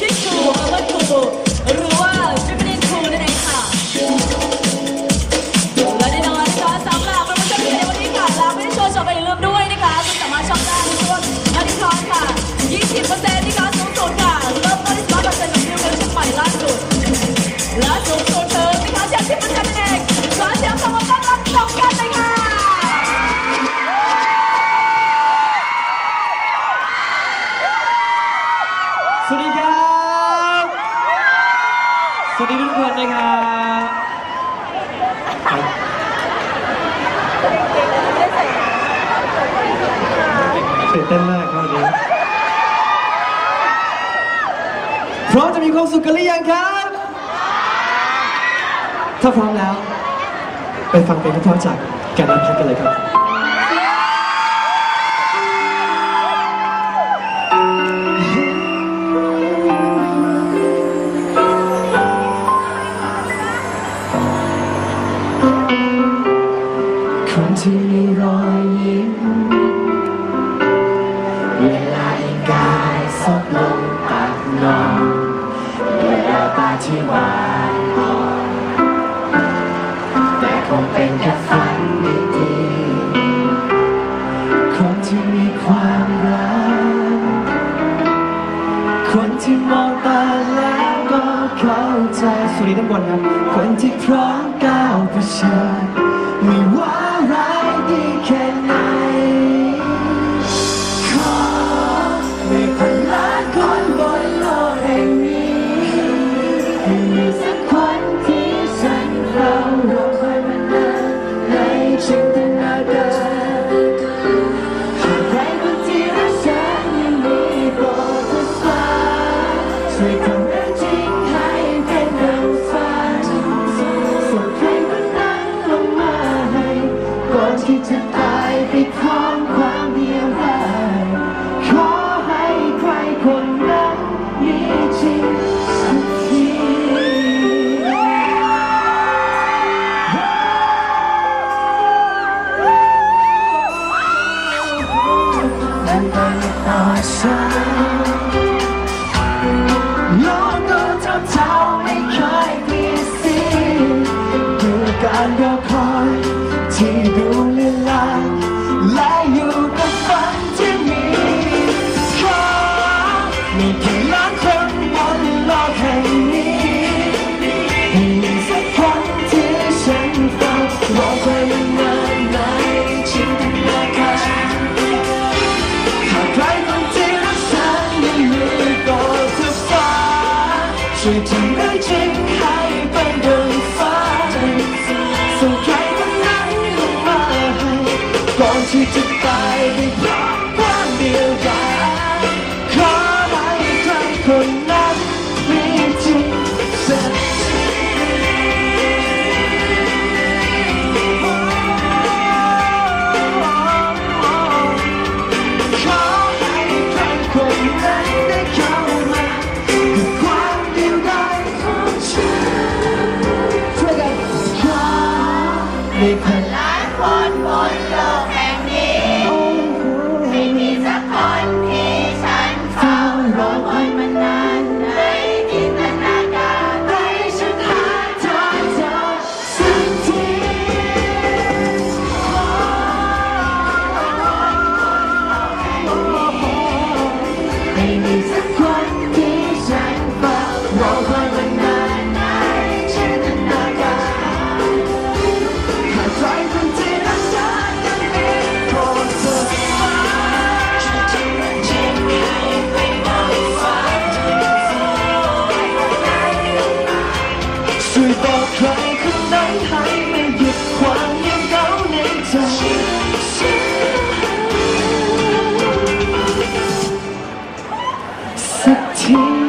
She ตื่นเต้นมากครับวันนี้พร้อมจะมีความสุขกันหรือยังครับ ถ้าพร้อมแล้ว ไปฟังเพลงเพราะๆจากการนัพักกันเลยครับคนที่มีรอยยิ้ม ซบลงตักนอนด้วยแววตาที่หวานอ่อนแต่คงเป็นแค่ฝันดีๆคนที่มีความรัก คนที่มองตาแล้วก็เข้าใจสวัสดีท่านบนครับ คนที่พร้อมก้าวเผชิญไม่ว่าร้ายดีแค่ไหน นั้นไปต่อฉันโลกก็ทำเท่า ช่ มีคนหลายคนบนโลก ช่วยบอกใครคนนั้นให้ไม่หยุดความเงยบเหงาในใจสักที